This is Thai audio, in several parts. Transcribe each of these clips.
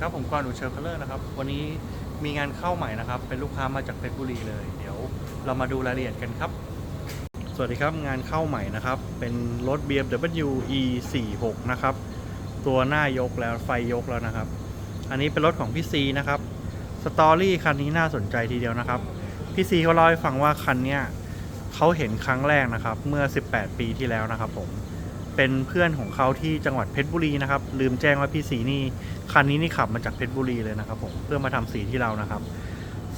ครับผมกรณ์อุเชลคัลเลอร์นะครับ วันนี้มีงานเข้าใหม่นะครับ เป็นลูกค้ามาจากเพชรบุรีเลย เดี๋ยวเรามาดูรายละเอียดกันครับ สวัสดีครับงานเข้าใหม่นะครับ เป็นรถ BMW E46 นะครับ ตัวหน้ายกแล้วไฟยกแล้วนะครับ อันนี้เป็นรถของพี่ซีนะครับสตอรี่คันนี้น่าสนใจทีเดียวนะครับ พี่ซีเขาเล่าให้ฟังว่าคันเนี้ยเขาเห็นครั้งแรกนะครับ เมื่อ 18 ปีที่แล้วนะครับผม เป็นเพื่อนของเขาที่จังหวัดเพชรบุรีนะครับ ลืมแจ้งว่าพี่สีนี่คันนี้นี่ขับมาจากเพชรบุรีเลยนะครับผมเพื่อมาทำสีที่เรานะครับ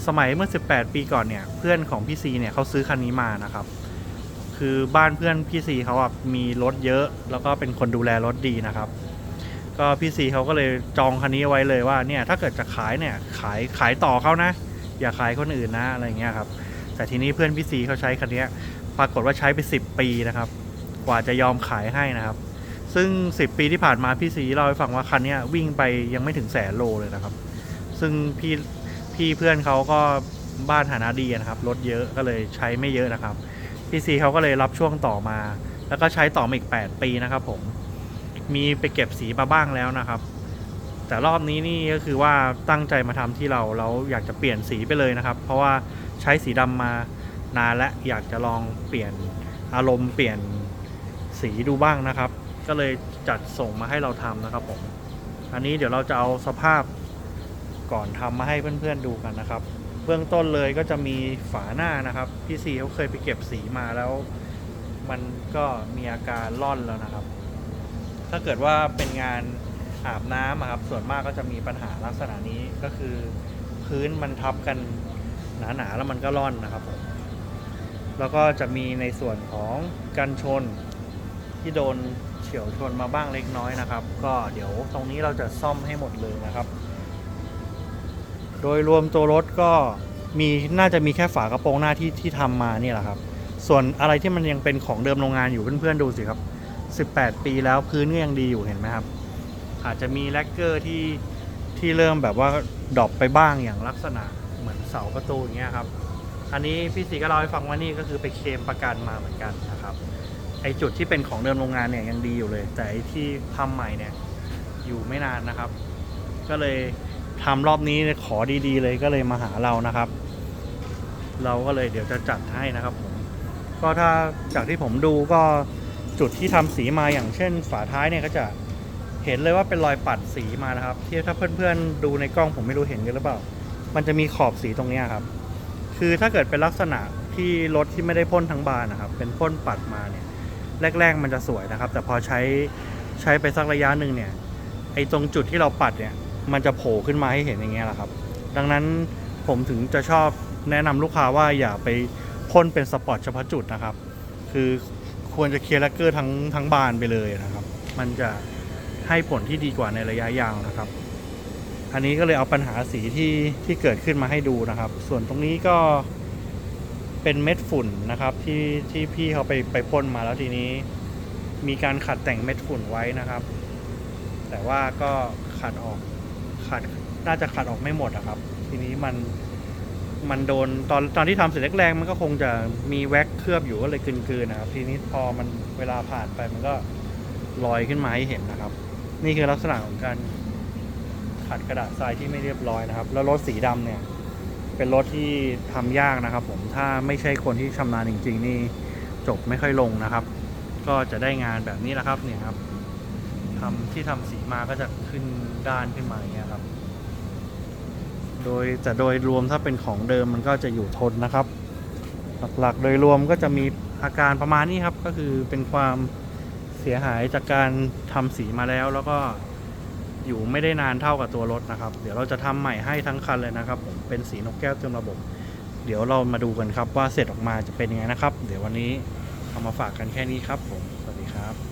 สมัยเมื่อ 18 ปีก่อนเนี่ยเพื่อนของพี่ซีเนี่ยเขาซื้อคันนี้มานะครับ คือบ้านเพื่อนพี่ซีเขาอะมีรถเยอะ แล้วก็เป็นคนดูแลรถดีนะครับ ก็พี่ซีเขาก็เลยจองคันนี้ไว้เลยว่าเนี่ยถ้าเกิดจะขายเนี่ยขายขายต่อเขานะ อย่าขายคนอื่นนะอะไรเงี้ยครับแต่ทีนี้เพื่อนพี่ซีเขาใช้คันนี้ปรากฏว่าใช้ไป 10 ปีนะครับ กว่าจะยอมขายให้นะครับ ซึ่ง 10 ปีที่ผ่านมาพี่ซีเล่าให้ฟังว่าคันนี้วิ่งไปยังไม่ถึงแสนโลเลยนะครับ ซึ่งพี่พี่เพื่อนเขาก็บ้านฐานะดีนะครับรถเยอะก็เลยใช้ไม่เยอะนะครับพี่ซีเขาก็เลยรับช่วงต่อมา แล้วก็ใช้ต่อมาอีก 8 ปีนะครับผมมีไปเก็บสีมาบ้างแล้วนะครับ แต่รอบนี้นี่ก็คือว่าตั้งใจมาทำที่เราแล้วอยากจะเปลี่ยนสีไปเลยนะครับ เพราะว่าใช้สีดำมานานและอยากจะลองเปลี่ยนอารมณ์เปลี่ยน สีดูบ้างนะครับ ก็เลยจัดส่งมาให้เราทำนะครับผม อันนี้เดี๋ยวเราจะเอาสภาพก่อนทำมาให้เพื่อนๆดูกันนะครับ เบื้องต้นเลยก็จะมีฝาหน้านะครับ พี่ซีเขาเคยไปเก็บสีมาแล้ว มันก็มีอาการร่อนแล้วนะครับ ถ้าเกิดว่าเป็นงานอาบน้ำอะครับ ส่วนมากก็จะมีปัญหาลักษณะนี้ก็คือพื้นมันทับกันหนาๆแล้วมันก็ร่อนนะครับผมแล้วก็จะมีในส่วนของกันชน ที่โดนเฉียวชนมาบ้างเล็กน้อยนะครับ ก็เดี๋ยวตรงนี้เราจะซ่อมให้หมดเลยนะครับ โดยรวมตัวรถก็มีน่าจะมีแค่ฝากระโปรงหน้าที่ที่ทำมานี่แหละครับ ส่วนอะไรที่มันยังเป็นของเดิมโรงงานอยู่เพื่อนๆดูสิครับ 18 ปีแล้วพื้นก็ยังดีอยู่เห็นไหมครับ อาจจะมีแลกเกอร์ที่ที่เริ่มแบบว่าดรอปไปบ้างอย่างลักษณะเหมือนเสาประตูอย่างเงี้ยครับ อันนี้พี่สีก็เล่าให้ฟังว่านี่ก็คือไปเคลมประกันมาเหมือนกันนะครับ ไอจุดที่เป็นของเดิมโรงงานเนี่ยยังดีอยู่เลย แต่ไอที่ทำใหม่เนี่ยอยู่ไม่นานนะครับ ก็เลยทำรอบนี้ขอดีๆ เลยก็เลยมาหาเรานะครับ เราก็เลยเดี๋ยวจะจัดให้นะครับผมก็ถ้าจากที่ผมดูก็จุดที่ทำสีมาอย่างเช่น ฝาท้ายเนี่ยก็จะเห็นเลยว่าเป็นรอยปัดสีมานะครับ ที่ถ้าเพื่อนๆดูในกล้องผมไม่รู้เห็นกันหรือเปล่า มันจะมีขอบสีตรงนี้ครับ คือถ้าเกิดเป็นลักษณะที่รถที่ไม่ได้พ่นทั้งบานนะครับ เป็นพ่นปัดมาเนี่ย แรก ๆ มันจะสวยนะครับ แต่พอใช้ใช้ไปสักระยะหนึ่งเนี่ยไอ้ตรงจุดที่เราปัดเนี่ยมันจะโผล่ขึ้นมาให้เห็นอย่างเงี้ยแหละครับ ดังนั้นผมถึงจะชอบแนะนำลูกค้าว่าอย่าไปพ่นเป็นสปอตเฉพาะจุดนะครับ คือควรจะเคลียร์แลกเกอร์ทั้งทั้งบานไปเลยนะครับ มันจะให้ผลที่ดีกว่าในระยะยาวนะครับ อันนี้ก็เลยเอาปัญหาสีที่ที่เกิดขึ้นมาให้ดูนะครับ ส่วนตรงนี้ก็ เป็นเม็ดฝุ่นนะครับที่ที่พี่เขาไปไปพ่นมาแล้วทีนี้ มีการขัดแต่งเม็ดฝุ่นไว้นะครับ แต่ว่าก็ขัดออกขัดน่าจะขัดออกไม่หมดอะครับ ทีนี้มันมันโดนตอนตอนที่ทำเสร็จแรกๆมันก็คงจะมีแว็กเคลือบอยู่ก็เลยกืนๆนะครับ ทีนี้พอมันเวลาผ่านไปมันก็ลอยขึ้นมาให้เห็นนะครับ นี่คือลักษณะของการขัดกระดาษทรายที่ไม่เรียบร้อยนะครับ แล้วรถสีดำเนี่ย เป็นรถที่ทำยากนะครับผมถ้าไม่ใช่คนที่ชำนาญจริง ๆ นี่จบไม่ค่อยลงนะครับ ก็จะได้งานแบบนี้แหละครับเนี่ยครับทำที่ทำสีมาก็จะขึ้นด้านขึ้นมาอย่างเงี้ยครับ โดยแต่โดยรวมถ้าเป็นของเดิมมันก็จะอยู่ทนนะครับ หลักๆ โดยรวมก็จะมีอาการประมาณนี้ครับ ก็คือเป็นความเสียหายจากการทำสีมาแล้วแล้วก็ อยู่ไม่ได้นานเท่ากับตัวรถนะครับ เดี๋ยวเราจะทำใหม่ให้ทั้งคันเลยนะครับผมเป็นสีนกแก้วเต็มระบบ เดี๋ยวเรามาดูกันครับว่าเสร็จออกมาจะเป็นยังไงนะครับ เดี๋ยววันนี้เอามาฝากกันแค่นี้ครับผมสวัสดีครับ